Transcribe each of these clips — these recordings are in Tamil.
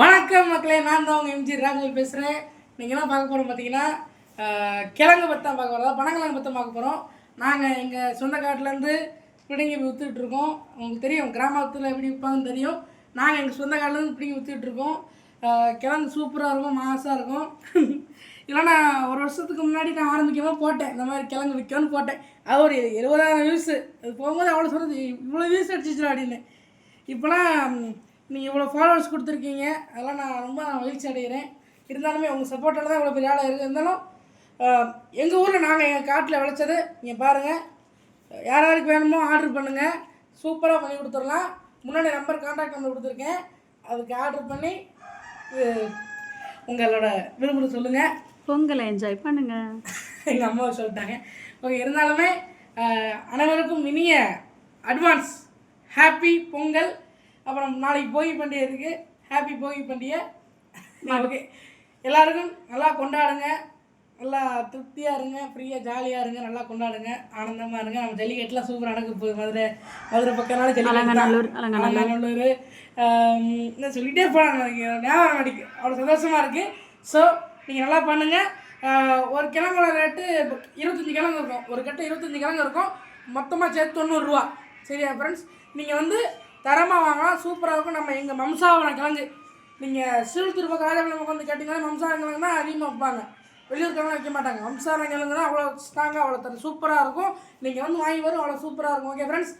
வணக்கம் மக்களே நான் தான் உங்கள் எம்ஜி ராஜல் பேசுகிறேன் நீங்கள் என்ன பார்க்க போகிறோம் பார்த்தீங்கன்னா கிழங்கு பத்தம் பார்க்க போகிறதா பனங்கிழங்கு பற்றி பார்க்க போகிறோம் நாங்கள் எங்கள் சொந்த காட்டிலேருந்து பிடுங்கி விற்றுட்ருக்கோம் உங்களுக்கு தெரியும் கிராமத்தில் எப்படி விற்பாங்கன்னு தெரியும். நாங்கள் எங்கள் சொந்த காட்டிலேருந்து பிடிங்கி விற்றுட்ருக்கோம் கிழங்கு சூப்பராக இருக்கும் மாசாக இருக்கும். இல்லைன்னா ஒரு வருஷத்துக்கு முன்னாடி நான் ஆரம்பிக்காமல் போட்டேன். இந்த மாதிரி கிழங்கு விற்கணும்னு போட்டேன். அது ஒரு இருபதாயிரம் வியூஸு அது போகும்போது அவ்வளோ சொல்கிறது இவ்வளோ வியூஸ் அடிச்சிச்சு அப்படின்னு. இப்போலாம் நீங்கள் இவ்வளோ ஃபாலோவர்ஸ் கொடுத்துருக்கீங்க. அதெல்லாம் நான் ரொம்ப மகிழ்ச்சி அடைகிறேன். இருந்தாலுமே உங்கள் சப்போர்ட்டால் தான் இவ்வளோ பெரிய ஆளாக இருக்குது இருந்தாலும் எங்கள் ஊரில் நாங்கள் எங்கள் காட்டில் விளைச்சது நீங்கள் பாருங்கள் யார் யாருக்கு வேணுமோ ஆர்டர் பண்ணுங்கள் சூப்பராக பண்ணி கொடுத்துடலாம். முன்னாடி நம்பர் கான்டாக்ட் நம்பர் கொடுத்துருக்கேன். அதுக்கு ஆர்டர் பண்ணி உங்களோட விருப்பத்தை சொல்லுங்கள் பொங்கலை என்ஜாய் பண்ணுங்க. எங்கள் அம்மாவை சொல்லிட்டாங்க. ஓகே இருந்தாலுமே அனைவருக்கும் இனிய அட்வான்ஸ் ஹாப்பி பொங்கல். அப்புறம் நாளைக்கு போகி பண்டிகை இருக்குது ஹாப்பி போகி பண்டிகை. ஓகே எல்லாருக்கும் நல்லா கொண்டாடுங்க. நல்லா திருப்தியாக இருங்க. ஃப்ரீயாக ஜாலியாக இருங்க. நல்லா கொண்டாடுங்க. ஆனந்தமாக இருங்க. நம்ம ஜல்லிக்கட்டுலாம் சூப்பராக நடக்க போகுது மதுரை மதுரை பக்கம்னால ஜல்லிக்கட்டு அலங்காநல்லூர், சொல்லிட்டே போகிறாங்க எனக்கு ஞாபகம் அடிக்கு. அவ்வளோ சந்தோஷமாக இருக்குது ஸோ நீங்கள் நல்லா பண்ணுங்கள் ஒரு கிழங்கோட ரேட்டு இருபத்தஞ்சி கிழங்கு இருக்கும். ஒரு கட்டு இருபத்தஞ்சி கிழங்கு இருக்கும். மொத்தமாக சேர்த்து தொண்ணூறுரூவா சரியா ஃப்ரெண்ட்ஸ் நீங்கள் வந்து தரமாக வாங்கலாம் சூப்பராக இருக்கும். நம்ம எங்கள் மம்சாவரம் கிழங்கு நீங்கள் சிறு திருப்ப காலையில் பக்கம் வந்து கேட்டிங்கன்னா மம்சாவன கிழங்கு தான் அதிகமாக வைப்பாங்க வெளியூர்க்காரங்க வைக்க மாட்டாங்க. வம்சாவன கிழங்கு தான் அவ்வளோ ஸ்ட்ராங்காக அவ்வளோ தர சூப்பராக இருக்கும். நீங்கள் வந்து வாங்கி வரும் அவ்வளோ சூப்பராக இருக்கும். ஓகே ஃப்ரெண்ட்ஸ்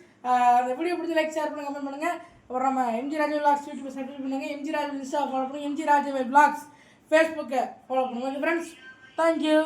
அந்த வீடியோ பிடிச்சி லைக் ஷேர் பண்ணுங்கள் கமெண்ட் பண்ணுங்கள் அப்புறம் நம்ம MG Raja vlogs YouTube subscribe பண்ணுங்கள் எம்ஜி ராஜா இன்ஸ்டா ஃபாலோ பண்ணுங்கள் எம்ஜி ராஜா விளாக்ஸ் ஃபேஸ்புக்கை ஃபாலோ பண்ணுங்கள் ஓகே ஃப்ரெண்ட்ஸ் தேங்க்யூ